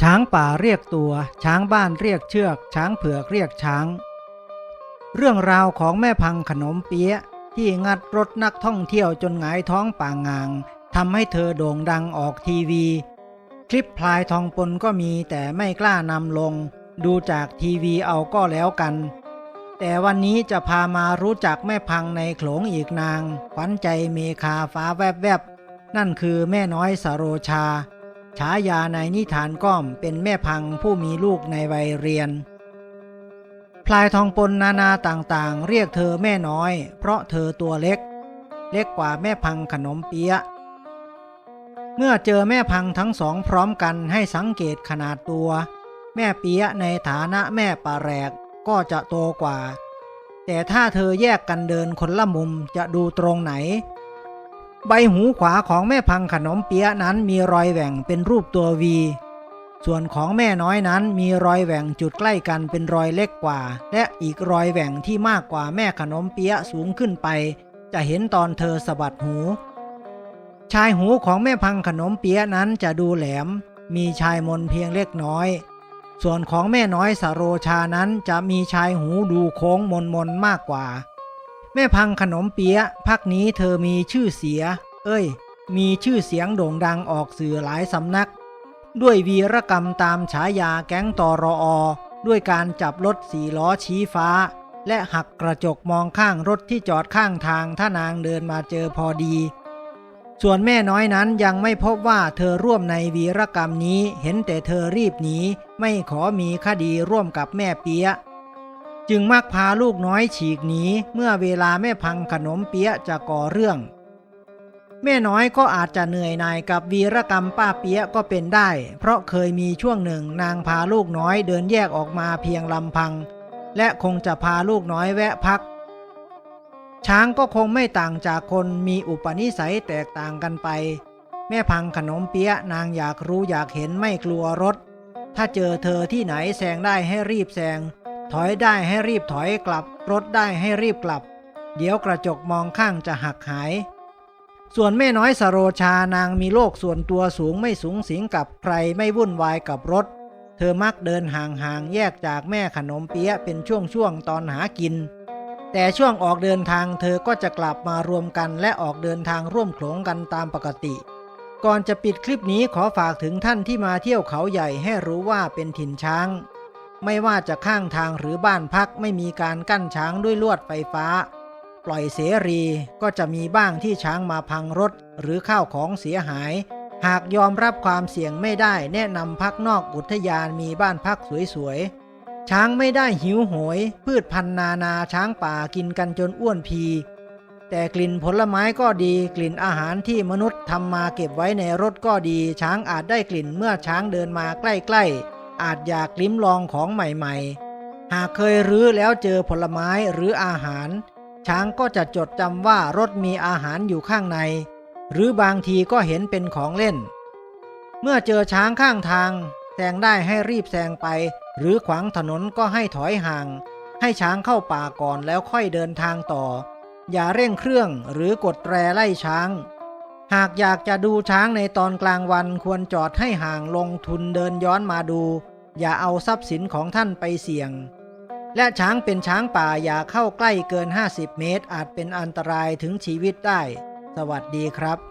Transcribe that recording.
ช้างป่าเรียกตัว ช้างบ้านเรียกเชือก ช้างเผือกเรียกช้าง เรื่องราวของแม่พังขนมเปี๊ยะที่งัดรถนักท่องเที่ยวจนหงายท้องป่างางทำให้เธอโด่งดังออกทีวี คลิปพลายทองปนก็มีแต่ไม่กล้านำลง ดูจากทีวีเอาก็แล้วกัน แต่วันนี้จะพามารู้จักแม่พังในโขลงอีกนาง ขวัญใจเมคาฟ้าแวบๆ นั่นคือแม่น้อยสโรชา ฉายาในนิทานก้อมเป็นแม่พังผู้มีลูกในวัยเรียน พลายทองปนนานาต่างๆ เรียกเธอแม่น้อย เพราะเธอตัวเล็ก เล็กกว่าแม่พังขนมเปี๊ยะ เมื่อเจอแม่พังทั้งสองพร้อมกันให้สังเกตขนาดตัว แม่เปี๊ยะในฐานะแม่ปลาแรกก็จะโตกว่า แต่ถ้าเธอแยกกันเดินคนละมุมจะดูตรงไหน ใบหูขวาของแม่พังขนมเปี๊ยะนั้นมีรอยแหว่งเป็นรูปตัววี ส่วนของแม่น้อยนั้นมีรอยแหว่งจุดใกล้กันเป็นรอยเล็กกว่า และอีกรอยแหว่งที่มากกว่าแม่ขนมเปี๊ยะสูงขึ้นไป จะเห็นตอนเธอสะบัดหู ชายหูของแม่พังขนมเปี๊ยะนั้นจะดูแหลม มีชายมนเพียงเล็กน้อย ส่วนของแม่น้อยสโรชานั้นจะมีชายหูดูโค้งมนมนมากกว่า แม่พังขนมเปี๊ยะพักนี้เธอมีชื่อเสีย เอ้ย มีชื่อเสียงโด่งดังออกสื่อหลายสำนัก ด้วยวีรกรรมตามฉายาแก๊งตอรออด้วยการจับรถสี่ล้อชี้ฟ้า และหักกระจกมองข้างรถที่จอดข้างทางถ้านางเดินมาเจอพอดี ส่วนแม่น้อยนั้นยังไม่พบว่าเธอร่วมในวีรกรรมนี้เห็นแต่เธอรีบหนีไม่ขอมีคดีร่วมกับแม่เปียะจึงมักพาลูกน้อยฉีกหนีเมื่อเวลาแม่พังขนมเปี๊ยะจะก่อเรื่อง แม่น้อยก็อาจจะเหนื่อยหน่ายกับวีรกรรมป้าเปี๊ยะก็เป็นได้ เพราะเคยมีช่วงหนึ่งนางพาลูกน้อยเดินแยกออกมาเพียงลำพัง และคงจะพาลูกน้อยแวะพัก ช้างก็คงไม่ต่างจากคนมีอุปนิสัยแตกต่างกันไป แม่พังขนมเปี๊ยะนางอยากรู้อยากเห็นไม่กลัวรถ ถ้าเจอเธอที่ไหนแซงได้ให้รีบแซงถอยได้ให้รีบถอยกลับ รถได้ให้รีบกลับ เดี๋ยวกระจกมองข้างจะหักหาย ส่วนแม่น้อยสโรชานางมีโลกส่วนตัวสูงไม่สูงสิงกับใครไม่วุ่นวายกับรถ เธอมักเดินห่างๆแยกจากแม่ขนมเปี๊ยะเป็นช่วงๆตอนหากิน แต่ช่วงออกเดินทางเธอก็จะกลับมารวมกันและออกเดินทางร่วมโขลงกันตามปกติ ก่อนจะปิดคลิปนี้ขอฝากถึงท่านที่มาเที่ยวเขาใหญ่ให้รู้ว่าเป็นถิ่นช้าง ไม่ว่าจะข้างทางหรือบ้านพักไม่มีการกั้นช้างด้วยลวดไฟฟ้า ปล่อยเสรีก็จะมีบ้างที่ช้างมาพังรถหรือข้าวของเสียหาย หากยอมรับความเสี่ยงไม่ได้แนะนำพักนอกอุทยานมีบ้านพักสวยๆ ช้างไม่ได้หิวโหย พืชพันนานาช้างป่ากินกันจนอ้วนพี แต่กลิ่นผลไม้ก็ดีกลิ่นอาหารที่มนุษย์ทำมาเก็บไว้ในรถก็ดี ช้างอาจได้กลิ่นเมื่อช้างเดินมาใกล้ๆ อาจอยากลิ้มลองของใหม่ๆ หากเคยรื้อแล้วเจอผลไม้หรืออาหาร ช้างก็จะจดจำว่ารถมีอาหารอยู่ข้างใน หรือบางทีก็เห็นเป็นของเล่น เมื่อเจอช้างข้างทางแซงได้ให้รีบแซงไป หรือขวางถนนก็ให้ถอยห่าง ให้ช้างเข้าป่าก่อนแล้วค่อยเดินทางต่อ อย่าเร่งเครื่องหรือกดแตรไล่ช้าง หากอยากจะดูช้างในตอนกลางวันควรจอดให้ห่างลงทุนเดินย้อนมาดู อย่าเอาทรัพย์สินของท่านไปเสี่ยง และช้างเป็นช้างป่าอย่าเข้าใกล้เกิน 50 เมตร อาจเป็นอันตรายถึงชีวิตได้ สวัสดีครับ